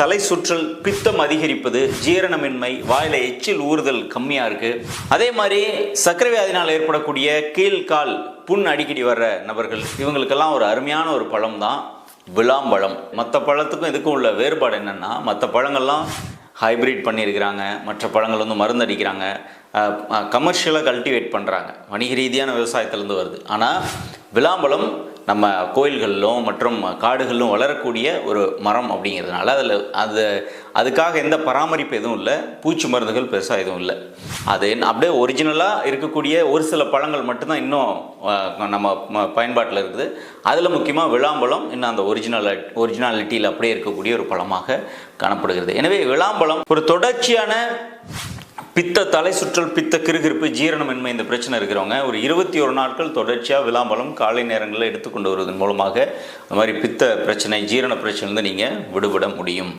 தலை சுற்றல் பித்தம் அதிகரிப்பது ஜீரணமின்மை வாயில எச்சில் ஊறுதல் கம்மியா இருக்கு. அதே மாதிரி சர்க்கரை வியாதினால் ஏற்படக்கூடிய கீழ்கால் புண் அடிக்கடி வர்ற நபர்கள் இவங்களுக்கெல்லாம் ஒரு அருமையான ஒரு பழம் தான் விளாம்பழம். மற்ற பழத்துக்கும் இதுக்கும் உள்ள வேறுபாடு என்னன்னா மற்ற பழங்கள்லாம் ஹைபிரிட் பண்ணியிருக்கிறாங்க மற்ற பழங்கள் வந்து மருந்து அடிக்கிறாங்க கமர்ஷியலாக கல்டிவேட் பண்ணுறாங்க வணிக ரீதியான விவசாயத்துலேருந்து வருது. ஆனால் விளாம்பழம் நம்ம கோயில்களிலும் மற்றும் காடுகளிலும் வளரக்கூடிய ஒரு மரம் அப்படிங்கிறதுனால அதில் அது அதுக்காக எந்த பராமரிப்பு எதுவும் இல்லை. பூச்சி மருந்துகள் பெருசாக எதுவும் இல்லை. அது அப்படியே ஒரிஜினலாக இருக்கக்கூடிய ஒரு சில பழங்கள் மட்டும்தான் இன்னும் நம்ம பயன்பாட்டில் இருக்குது. அதில் முக்கியமாக விளாம்பழம் இன்னும் அந்த ஒரிஜினல் ஒரிஜினாலிட்டியில் அப்படியே இருக்கக்கூடிய ஒரு பழமாக காணப்படுகிறது. எனவே விளாம்பழம் ஒரு தொடர்ச்சியான பித்த தலை சுற்றல் பித்த கிருகிருப்பு ஜீரணமின்மை இந்த பிரச்சனை இருக்கிறவங்க ஒரு இருபத்தி ஒரு நாட்கள் தொடர்ச்சியாக விளாம்பலம் காலை நேரங்களில் எடுத்துக்கொண்டு வருவதன் மூலமாக அந்த மாதிரி பித்த பிரச்சனை ஜீரண பிரச்சனை நீங்கள் விடுபட முடியும்.